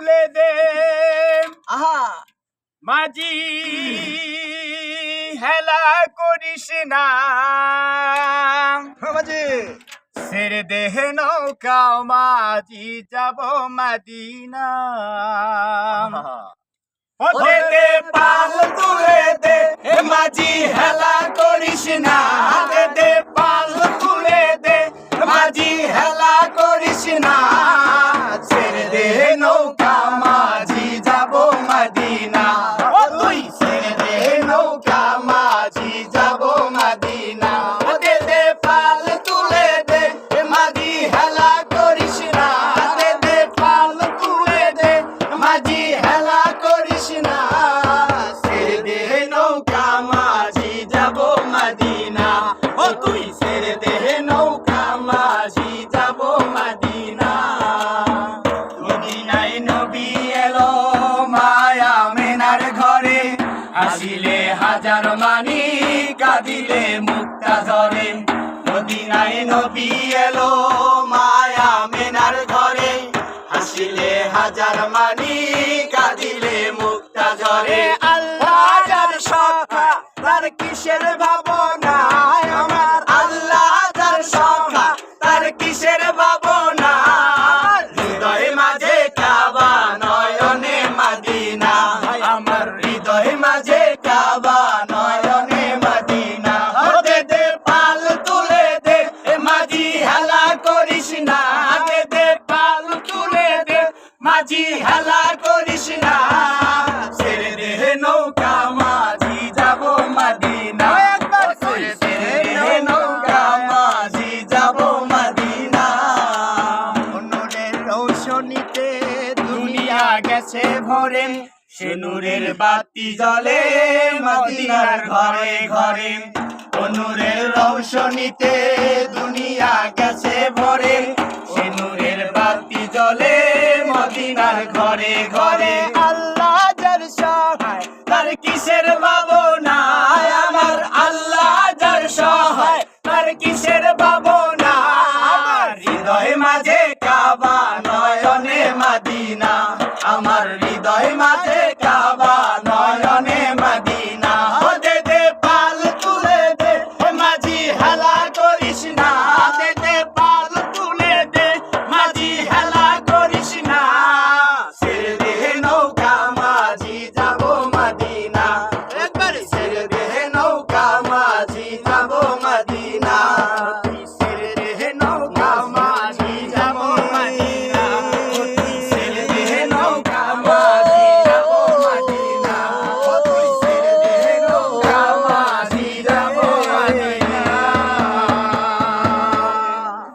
তুলে দে। আহা। মাঝি হেলা করিস না। মাঝি। ছেড়ে দেহ নৌকা মাঝি যাব মাদিনা হেলা করিস না, ছেড়ে দে নৌকা, মাঝি যাব মাদিনা। ও তুই ছেড়ে দে নৌকা, মাঝি যাব মাদিনা। মদিনায় নবী এলো মায়া মেনার ঘরে, আসিলে হাজার মানি, কাঁদিলে মুক্তা ধরে মদিনায় নবী এলো মায়া মেনার ঘরে হাসিলে হাজার মানি ঝরে আল্লাহ যার সখা তার কিসের ভাবনা আমার আল্লাহ যার সখা তার কিসের ভাবনা হৃদয় মাঝে কাবা নয়নে মাদিনা। আমার হৃদয় মাঝে কাবা নয়নে মাদিনা। দে দে পাল তুলে দে মাঝি হেলা করিস না। দে দে পাল তুলে দে মাঝি হেলা পানিতে দুনিয়া গেছে ভরে সে নূরের বাতি জলে মদিনার ঘরে ঘরে। অনুরের রৌশনীতে দুনিয়া গেছে ভরে সে নূরের বাতি জলে মদিনার ঘরে ঘরে। আল্লাহ যার সহায় তার কিসের ভাবনা আমার আল্লাহ যার সহায় তার কিসের মাদিনা আমার হৃদয় মাঝে